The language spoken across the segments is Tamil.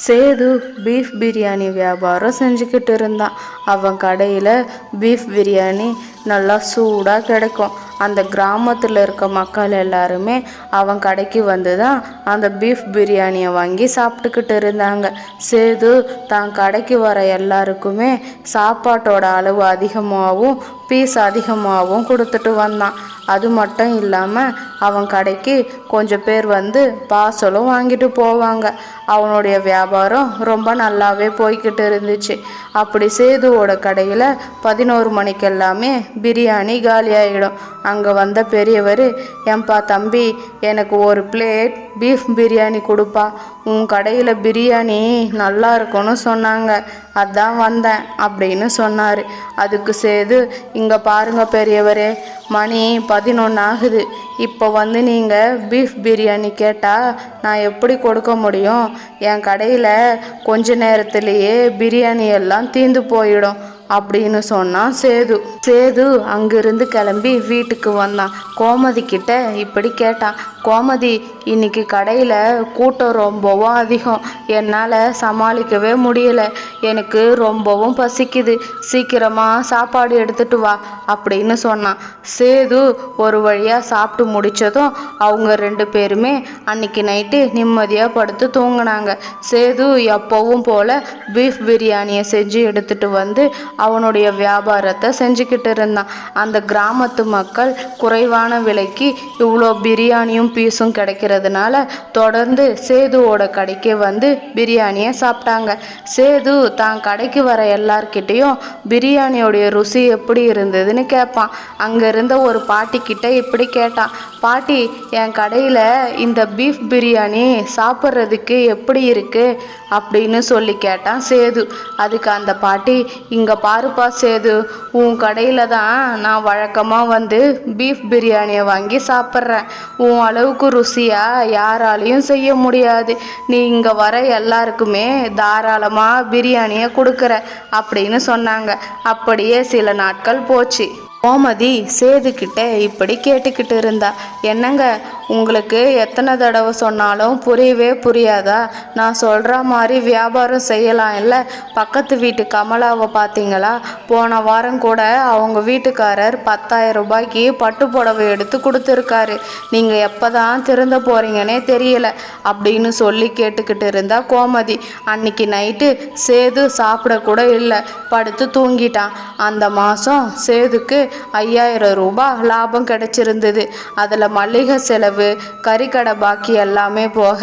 சேது பீஃப் பிரியாணி வியாபாரம் செஞ்சுக்கிட்டு இருந்தான் அவன் கடையில் பீஃப் பிரியாணி நல்லா சூடாக கிடைக்கும். அந்த கிராமத்தில் இருக்க மக்கள் எல்லாருமே அவன் கடைக்கு வந்து தான் அந்த பீஃப் பிரியாணியை வாங்கி சாப்பிட்டுக்கிட்டு இருந்தாங்க சேது தான் கடைக்கு வர எல்லாருக்குமே சாப்பாட்டோட அளவு அதிகமாகவும் பீஸ் அதிகமாகவும் கொடுத்துட்டு வந்தான். அது மட்டும் இல்லாமல் அவன் கடைக்கு கொஞ்சம் பேர் வந்து பார்சலும் வாங்கிட்டு போவாங்க. அவனுடைய வியாபாரம் ரொம்ப நல்லாவே போய்கிட்டு இருந்துச்சு. அப்படி சேதுவோட கடையில் பதினோரு மணிக்கு எல்லாமே பிரியாணி காலியாகிடும் அங்கே வந்த பெரியவர் ஏன்பா தம்பி எனக்கு ஒரு பிளேட் பீஃப் பிரியாணி கொடுப்பா. உன் கடையில் பிரியாணி நல்லா இருக்கும்னு சொன்னாங்க. அதான் வந்தேன் அப்படின்னு சொன்னார். அதுக்கு சேது இங்கே பாருங்கள் பெரியவரே மணி பதினொன்று ஆகுது. இப்போ வந்து நீங்கள் பீஃப் பிரியாணி கேட்டால் நான் எப்படி கொடுக்க முடியும்? என் கடையில் கொஞ்ச நேரத்துலேயே பிரியாணி எல்லாம் தீந்து போயிடும். அப்படின்னு சொன்னான் சேது. சேது அங்கிருந்து கிளம்பி வீட்டுக்கு வந்தான். கோமதி கிட்ட இப்படி கேட்டான். கோமதி இன்னைக்கு கடையில் கூட்டம் ரொம்பவும் அதிகம். என்னால் சமாளிக்கவே முடியலை. எனக்கு ரொம்பவும் பசிக்குது. சீக்கிரமாக சாப்பாடு எடுத்துட்டு வா அப்படின்னு சொன்னான். சேது ஒரு வழியாக சாப்பிட்டு முடித்ததும் அவங்க ரெண்டு பேருமே அன்னைக்கு நைட்டு நிம்மதியாக படுத்து தூங்கினாங்க. சேது எப்போவும் போல் பீஃப் பிரியாணியை செஞ்சு எடுத்துட்டு வந்து அவனுடைய வியாபாரத்தை செஞ்சுக்கிட்டு இருந்தான். அந்த கிராமத்து மக்கள் குறைவான விலைக்கு இவ்வளோ பிரியாணியும் பீஸும் கிடைக்கிறதுனால தொடர்ந்து சேதுவோட கடைக்கு வந்து பிரியாணியை சாப்பிட்டாங்க. சேது தான் கடைக்கு வர எல்லார்கிட்டேயும் பிரியாணியோடைய ருசி எப்படி இருந்ததுன்னு கேட்பான். அங்கே இருந்த ஒரு பாட்டி கிட்ட இப்படி கேட்டான். பாட்டி என் கடையில் இந்த பீஃப் பிரியாணி சாப்பிட்றதுக்கு எப்படி இருக்குது அப்படின்னு சொல்லி கேட்டான் சேது. அதுக்கு அந்த பாட்டி இங்கே பாருப்பா சேது உன் கடையில் தான் நான் வழக்கமாக வந்து பீஃப் பிரியாணியை வாங்கி சாப்பிட்றேன். உன் அளவுக்கு ருசியாக யாராலையும் செய்ய முடியாது. நீ இங்கே வர எல்லாருக்குமே தாராளமாக பிரியாணியை கொடுக்குற அப்படின்னு சொன்னாங்க. அப்படியே சில நாட்கள் போச்சு. கோமதி சேதுக்கிட்ட இப்படி கேட்டுக்கிட்டு இருந்தா என்னங்க உங்களுக்கு எத்தனை தடவை சொன்னாலும் புரியவே புரியாதா? நான் சொல்கிற மாதிரி வியாபாரம் செய்யலாம் இல்லை பக்கத்து வீட்டு கமலாவை பார்த்தீங்களா? போன வாரம் கூட அவங்க வீட்டுக்காரர் பத்தாயிரம் ரூபாய்க்கு பட்டு புடவை எடுத்து கொடுத்துருக்காரு. நீங்கள் எப்போ தான் திறந்த போகிறீங்கன்னே தெரியல அப்படின்னு சொல்லி கேட்டுக்கிட்டு இருந்தா கோமதி. அன்னைக்கு நைட்டு சேது சாப்பிடக்கூட இல்லை படுத்து தூங்கிட்டான். அந்த மாதம் சேதுக்கு ஐயாயிரம் ரூபாய் லாபம் கிடைச்சிருந்தது. அதில் மளிகை செலவு கறிக்கடை பாக்கி எல்லாமே போக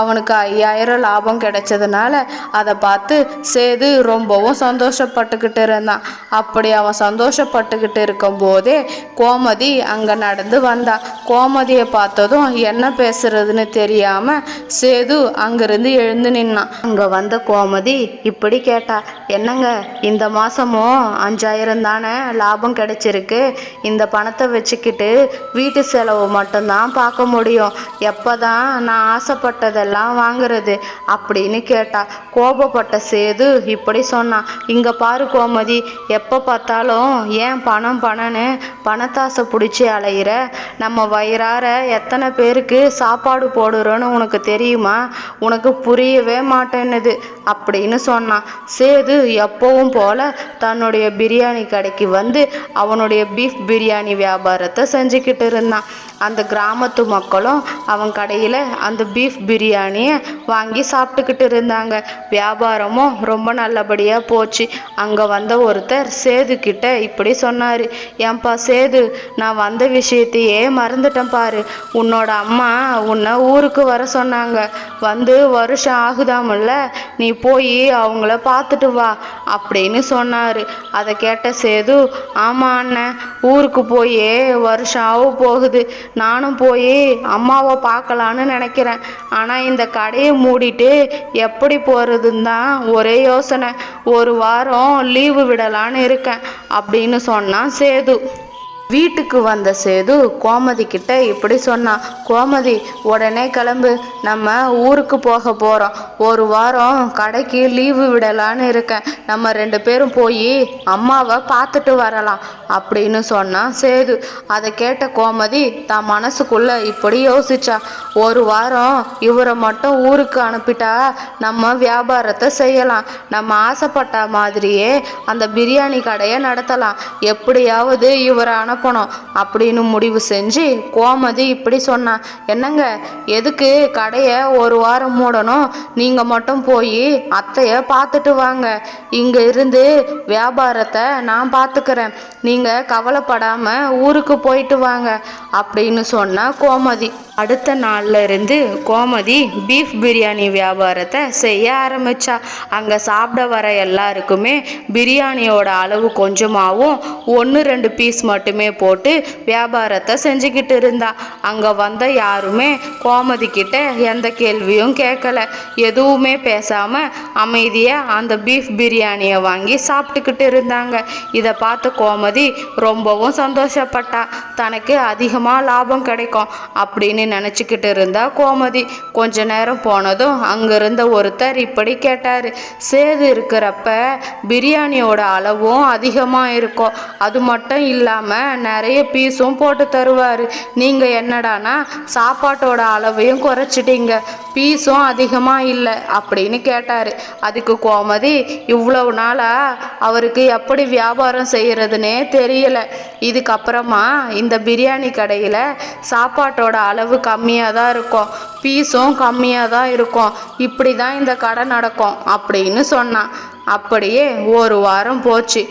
அவனுக்கு ஐயாயிரம் லாபம் கிடைச்சதுனால அதை பார்த்து சேது ரொம்பவும் சந்தோஷப்பட்டுக்கிட்டு இருந்தான். அப்படி அவன் சந்தோஷப்பட்டுக்கிட்டு இருக்கும்போதே கோமதி அங்கே நடந்து வந்தா. கோமதியை பார்த்ததும் என்ன பேசுறதுன்னு தெரியாமல் சேது அங்கிருந்து எழுந்து நின்னான். அங்கே வந்த கோமதி இப்படி கேட்டா என்னங்க இந்த மாசமும் அஞ்சாயிரம் தானே லாபம் கிடைச்சி கிடைச்சிருக்கு இந்த பணத்தை வச்சுக்கிட்டு வீட்டு செலவு மட்டும்தான் பார்க்க முடியும். எப்போ தான் நான் ஆசைப்பட்டதெல்லாம் வாங்குறது அப்படின்னு கேட்டா கோபப்பட்ட சேது இப்படி சொன்னான் இங்கே பாரு கோமதி எப்போ பார்த்தாலும் ஏன் பணம் பணம்னு பணத்தாசை பிடிச்சி அலையிற? நம்ம வயிறார எத்தனை பேருக்கு சாப்பாடு போடுறோன்னு உனக்கு தெரியுமா? உனக்கு புரியவே மாட்டேன்னுது. அப்படின்னு சொன்னான். சேது எப்பவும் போல தன்னுடைய பிரியாணி கடைக்கு வந்து அவனுடைய பீஃப் பிரியாணி வியாபாரத்தை செஞ்சுக்கிட்டு இருந்தான். அந்த கிராமத்து மக்களும் அவன் கடையில் அந்த பீஃப் பிரியாணியை வாங்கி சாப்பிட்டுக்கிட்டு இருந்தாங்க. வியாபாரமும் ரொம்ப நல்லபடியாக போச்சு. அங்கே வந்த ஒருத்தர் சேது கிட்ட இப்படி சொன்னார் ஏன்பா சேது நான் வந்த விஷயத்தையே மறந்துட்டேன் பாரு. உன்னோட அம்மா உன்னை ஊருக்கு வர சொன்னாங்க. வந்து வருஷம் ஆகுதாமல்ல நீ போய் அவங்கள பார்த்துட்டு வா அப்படின்னு சொன்னார். அதை கேட்ட சேது ஆமாம் அண்ணன் ஊருக்கு போய் வருஷம் ஆக போகுது. நானும் போய் அம்மாவை பார்க்கலான்னு நினைக்கிறேன். ஆனால் இந்த கடையை மூடிட்டு எப்படி போகிறதுன்னு தான் ஒரே யோசனை. ஒரு வாரம் லீவு விடலான்னு இருக்கேன் அப்படின்னு சொன்னான் சேது. வீட்டுக்கு வந்த சேது கோமதி கிட்ட இப்படி சொன்னான் கோமதி உடனே கிளம்பு. நம்ம ஊருக்கு போக போகிறோம் ஒரு வாரம் கடைக்கு லீவு விடலான்னு இருக்கேன். நம்ம ரெண்டு பேரும் போய் அம்மாவை பார்த்துட்டு வரலாம் அப்படின்னு சொன்னான் சேது. அதை கேட்ட கோமதி தான் மனசுக்குள்ள இப்படி யோசிச்சா ஒரு வாரம் இவரை மட்டும் ஊருக்கு அனுப்பிட்டா நம்ம வியாபாரத்தை செய்யலாம். நம்ம ஆசைப்பட்ட மாதிரியே அந்த பிரியாணி கடையை நடத்தலாம். எப்படியாவது இவரை நடக்கணும் அப்படின்னு முடிவு செஞ்சு கோமதி இப்படி சொன்னான் என்னங்க எதுக்கு கடையை ஒரு வாரம் மூடணும்? நீங்கள் மட்டும் போய் அத்தைய பார்த்துட்டு வாங்க. இங்கே இருந்து வியாபாரத்தை நான் பார்த்துக்கிறேன். நீங்கள் கவலைப்படாமல் ஊருக்கு போயிட்டு வாங்க அப்படின்னு சொன்னால் கோமதி. அடுத்த நாள்ல இருந்து கோமதி பீஃப் பிரியாணி வியாபாரத்தை செய்ய ஆரம்பிச்சா. அங்கே சாப்பிட வர எல்லாருக்குமே பிரியாணியோட அளவு கொஞ்சமாகவும் ஒன்று ரெண்டு பீஸ் மட்டுமே போட்டு வியாபாரத்தை செஞ்சுக்கிட்டு இருந்தா. அங்கே வந்த யாருமே கோமதி கிட்ட எந்த கேள்வியும் கேட்கல. எதுவுமே பேசாம அமைதியாக அந்த பீஃப் பிரியாணியை வாங்கி சாப்பிட்டுக்கிட்டு இருந்தாங்க. இதை பார்த்து கோமதி ரொம்பவும் சந்தோஷப்பட்டா. தனக்கு அதிகமாக லாபம் கிடைக்கும் அப்படின்னு நினச்சிக்கிட்டு இருந்தா கோமதி. கொஞ்ச நேரம் போனதும் அங்கே இருந்த ஒருத்தர் இப்படி கேட்டார். சேது இருக்கிறப்ப பிரியாணியோட அளவும் அதிகமாக இருக்கும். அது மட்டும் இல்லாமல் நிறைய பீஸும் போட்டு தருவார். நீங்கள் என்னடானா சாப்பாட்டோட அளவையும் குறைச்சிட்டீங்க. பீஸும் அதிகமாக இல்லை அப்படின்னு கேட்டார். அதுக்கு கோமதி இவ்வளவு நாளாக அவருக்கு எப்படி வியாபாரம் செய்கிறதுனே தெரியலை. இதுக்கப்புறமா இந்த பிரியாணி கடையில் சாப்பாட்டோட அளவு கம்மியாக தான் இருக்கும். பீஸும் கம்மியாக தான் இருக்கும். இப்படி தான் இந்த கடை நடக்கும் அப்படின்னு சொன்னான். அப்படியே ஒரு வாரம் போச்சு.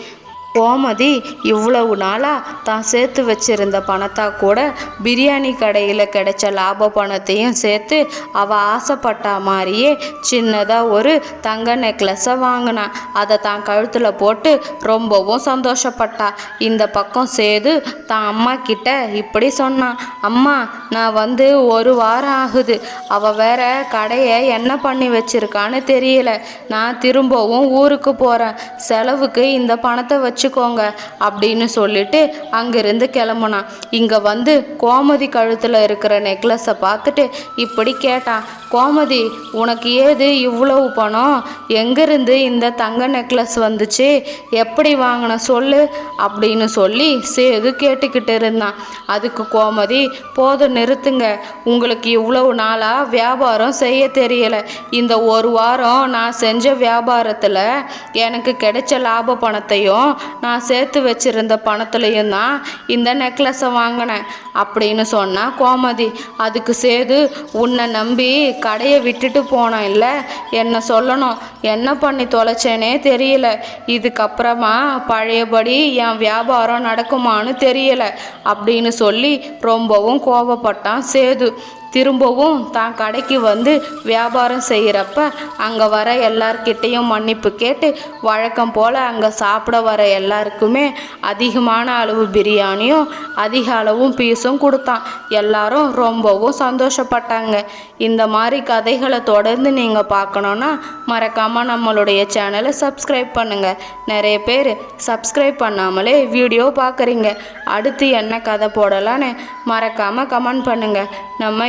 கோமதி இவ்வளவு நாளாக தான் சேர்த்து வச்சிருந்த பணத்தா கூட பிரியாணி கடையில் கிடைச்ச லாப பணத்தையும் சேர்த்து அவள் ஆசைப்பட்ட மாதிரியே சின்னதாக ஒரு தங்க நெக்லஸை வாங்கினான் அதை தான் கழுத்தில் போட்டு ரொம்பவும் சந்தோஷப்பட்டா. இந்த பக்கம் சேது தான் அம்மா கிட்ட இப்படி சொன்னான் அம்மா நான் வந்து ஒரு வாரம் ஆகுது. அவள் வேற கடையை என்ன பண்ணி வச்சிருக்கான்னு தெரியல. நான் திரும்பவும் ஊருக்கு போகிறேன் செலவுக்கு இந்த பணத்தை வச்சு வச்சுக்கோங்க அப்படின்னு சொல்லிட்டு அங்கிருந்து கிளம்புனான். இங்கே வந்து கோமதி கழுத்தில் இருக்கிற நெக்லஸை பார்த்துட்டு இப்படி கேட்டான் கோமதி உனக்கு ஏது இவ்வளவு பணம்? எங்கேருந்து இந்த தங்க நெக்லஸ் வந்துச்சு? எப்படி வாங்கின சொல்லு? அப்படின்னு சொல்லி சேது கேட்டுக்கிட்டு இருந்தான். அதுக்கு கோமதி போதும் நிறுத்துங்க. உங்களுக்கு இவ்வளவு நாளாக வியாபாரம் செய்ய தெரியலை. இந்த ஒரு வாரம் நான் செஞ்ச வியாபாரத்தில் எனக்கு கிடைச்ச லாப பணத்தையும் நான் சேர்த்து வச்சிருந்த பணத்துலையும் தான் இந்த நெக்லஸை வாங்கினேன் அப்படின்னு சொன்னால் கோமதி அதுக்கு சேது உன்னை நம்பி கடையை விட்டுட்டு போனேன் இல்லை? என்ன சொல்லணும்? என்ன பண்ணி தொலைச்சேனே தெரியல. இதுக்கப்புறமா பழையபடி என் வியாபாரம் நடக்குமான்னு தெரியல அப்படின்னு சொல்லி ரொம்பவும் கோபப்பட்டான் சேது. திரும்பவும் தான் கடைக்கு வந்து வியாபாரம் செய்கிறப்ப அங்கே வர எல்லார்கிட்டேயும் மன்னிப்பு கேட்டு வழக்கம் போல் அங்கே சாப்பிட வர எல்லாருக்குமே அதிகமான அளவு பிரியாணியும் அதிக அளவும் பீஸும் கொடுத்தான். எல்லாரும் ரொம்பவும் சந்தோஷப்பட்டாங்க. இந்த மாதிரி கதைகளை தொடர்ந்து நீங்கள் பார்க்கணுன்னா மறக்காமல் நம்மளுடைய சேனலை சப்ஸ்கிரைப் பண்ணுங்கள் நிறைய பேர் சப்ஸ்கிரைப் பண்ணாமலே வீடியோ பார்க்குறீங்க. அடுத்து என்ன கதை போடலான்னு மறக்காமல் கமெண்ட் பண்ணுங்கள் நம்ம